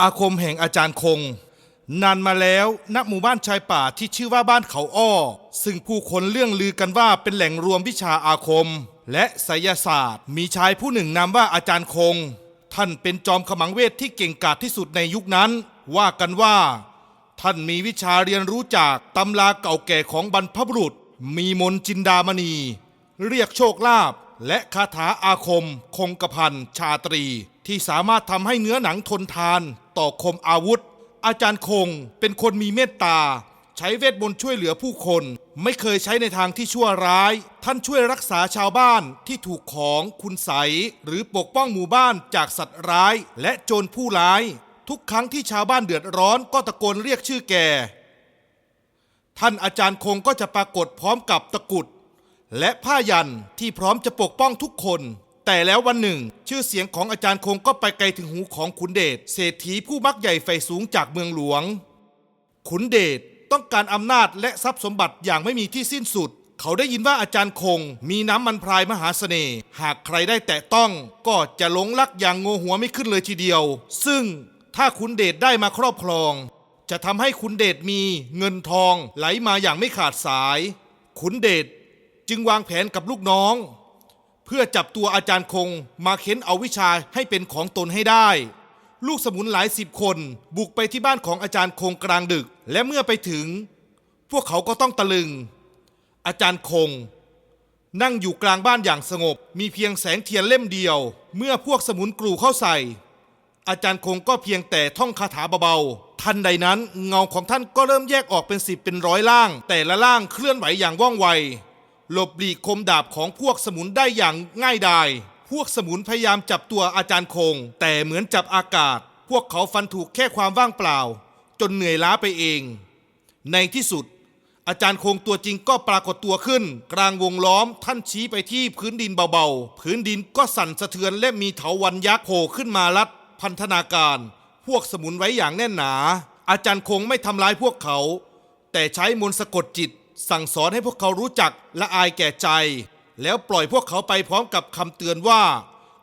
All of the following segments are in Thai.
อาคมแห่งอาจารย์คง นานมาแล้วณหมู่บ้านชายป่าที่ชื่อว่าบ้านเขาอ้อ ซึ่งผู้คนเรื่องลือกันว่าเป็นแหล่งรวมวิชาอาคม และไสยศาสตร์ มีชายผู้หนึ่งนามว่าอาจารย์คง ท่านเป็นจอมขมังเวทที่เก่งกาจที่สุดในยุคนั้น ว่ากันว่า ท่านมีวิชาเรียนรู้จากตำราเก่าแก่ของบรรพบุรุษ มีมนจินดามณี เรียกโชคลาภ และคาถาอาคม คงกระพันชาตรี ที่สามารถทำให้เนื้อหนังทนทานต่อคมอาวุธ อาจารย์คงเป็นคนมีเมตตา ใช้เวทมนต์ช่วยเหลือผู้คน ไม่เคยใช้ในทางที่ชั่วร้าย ท่านช่วยรักษาชาวบ้านที่ถูกของคุณใสหรือปกป้องหมู่บ้านจากสัตว์ร้าย และโจรผู้ร้าย ทุกครั้งที่ชาวบ้านเดือดร้อนก็ตะโกนเรียกชื่อแกท่านอาจารย์คงก็จะปรากฏพร้อมกับตะกุด และผ้ายันที่พร้อมจะปกป้องทุกคน แต่แล้ววันหนึ่ง ชื่อเสียงของอาจารย์คงก็ไปไกลถึงหูของขุนเดชเศรษฐีผู้มักใหญ่ไฟสูงจากเมืองหลวง ขุนเดชต้องการอำนาจและทรัพย์สมบัติอย่างไม่มีที่สิ้นสุด เขาได้ยินว่าอาจารย์คง มีน้ำมันพรายมหาเสน่ห์หากใครได้แตะต้องก็จะหลงรักอย่างโงหัวไม่ขึ้นเลยทีเดียว ซึ่งถ้าขุนเดชได้มาครอบครอง จะทำให้ขุนเดชมีเงินทองไหลมาอย่างไม่ขาดสาย ขุนเดช จึงวางแผนกับลูกน้อง เพื่อจับตัวอาจารย์คงมาเค้นเอาวิชาให้เป็นของตนให้ได้ ลูกสมุนหลายสิบคนบุกไปที่บ้านของอาจารย์คงกลางดึก และเมื่อไปถึง พวกเขาก็ต้องตะลึง อาจารย์คง นั่งอยู่กลางบ้านอย่างสงบ มีเพียงแสงเทียนเล่มเดียว เมื่อพวกสมุนกรูเข้าใส่ อาจารย์คงก็เพียงแต่ท่องคาถาเบาๆทันใดนั้นเงาของท่านก็เริ่มแยกออกเป็นสิบเป็นร้อยล่าง แต่ละล่างเคลื่อนไหวอย่างว่องไว หลบหลีกคมดาบของพวกสมุนได้อย่างง่ายดาย พวกสมุนพยายามจับตัวอาจารย์คง แต่เหมือนจับอากาศ พวกเขาฟันถูกแค่ความว่างเปล่า จนเหนื่อยล้าไปเอง ในที่สุด อาจารย์คงตัวจริงก็ปรากฏตัวขึ้น กลางวงล้อมท่านชี้ไปที่พื้นดินเบาๆ พื้นดินก็สั่นสะเทือนและมีเถาวันยักษ์โผล่ขึ้นมาลัด พันธนาการ พวกสมุนไว้อย่างแน่นหนา อาจารย์คงไม่ทำร้ายพวกเขา แต่ใช้มนต์สะกดจิต สั่งสอนให้พวกเขารู้จักและอายแก่ใจ แล้วปล่อยพวกเขาไปพร้อมกับคำเตือนว่า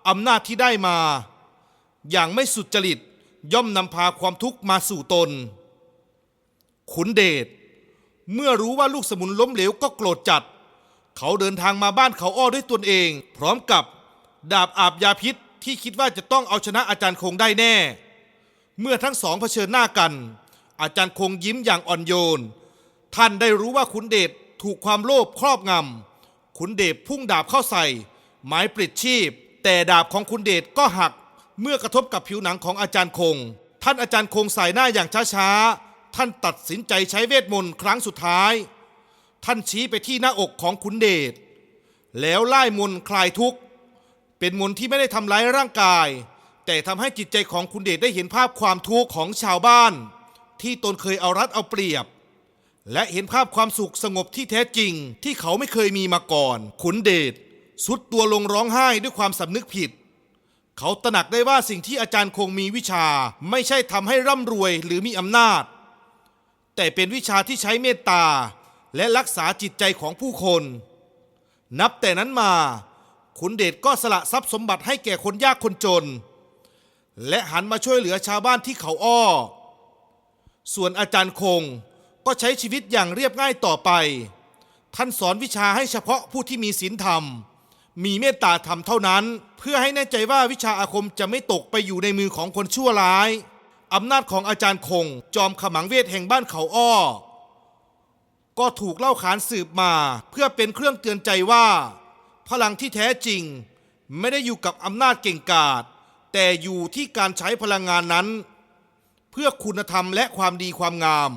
อำนาจที่ได้มา อย่างไม่สุจริตย่อมนำพาความทุกข์มาสู่ตน ขุนเดชเมื่อรู้ว่าลูกสมุนล้มเหลวก็โกรธจัด เขาเดินทางมาบ้านเขาอ้อด้วยตนเอง พร้อมกับดาบอาบยาพิษที่คิดว่าจะต้องเอาชนะอาจารย์คงได้แน่ เมื่อทั้งสองเผชิญหน้ากัน อาจารย์คงยิ้มอย่างอ่อนโยน ท่านได้รู้ว่าขุนเดชถูกความโลภครอบงำขุนเดชพุ่งดาบเข้าใส่ไม้ปลิดชีพ แต่ดาบของขุนเดชก็หัก เมื่อกระทบกับผิวหนังของอาจารย์คง ท่านอาจารย์คงใส่หน้าอย่างช้าๆ ท่านตัดสินใจใช้เวทมนต์ครั้งสุดท้าย ท่านชี้ไปที่หน้าอกของขุนเดชแล้วไล่มนต์คลายทุกข์ เป็นมนต์ที่ไม่ได้ทำร้ายร่างกาย แต่ทำให้จิตใจของคุณเดชได้เห็นภาพความทุกข์ของชาวบ้าน ที่ตนเคยเอารัดเอาเปรียบ และเห็นภาพความสุขสงบที่แท้จริง ที่เขาไม่เคยมีมาก่อน ขุนเดชสุดตัวลงร้องไห้ด้วยความสำนึกผิด เขาตระหนักได้ว่าสิ่งที่อาจารย์คงมีวิชาไม่ใช่ทำให้ร่ำรวยหรือมีอำนาจ แต่เป็นวิชาที่ใช้เมตตา และรักษาจิตใจของผู้คน นับแต่นั้นมา ขุนเดชก็สละทรัพย์สมบัติให้แก่คนยากคนจน และหันมาช่วยเหลือชาวบ้านที่เขาอ้อ ส่วนอาจารย์คง ก็ใช้ชีวิตอย่างเรียบง่ายต่อไป ท่านสอนวิชาให้เฉพาะผู้ที่มีศีลธรรม มีเมตตาธรรมเท่านั้น เพื่อให้แน่ใจว่าวิชาอาคมจะไม่ตกไปอยู่ในมือของคนชั่วร้ายอำนาจของอาจารย์คง จอมขมังเวทแห่งบ้านเขาอ้อ ก็ถูกเล่าขานสืบมา เพื่อเป็นเครื่องเตือนใจว่า พลังที่แท้จริง ไม่ได้อยู่กับอำนาจเก่งกาจแต่อยู่ที่การใช้พลังงานนั้น เพื่อคุณธรรมและความดีความงาม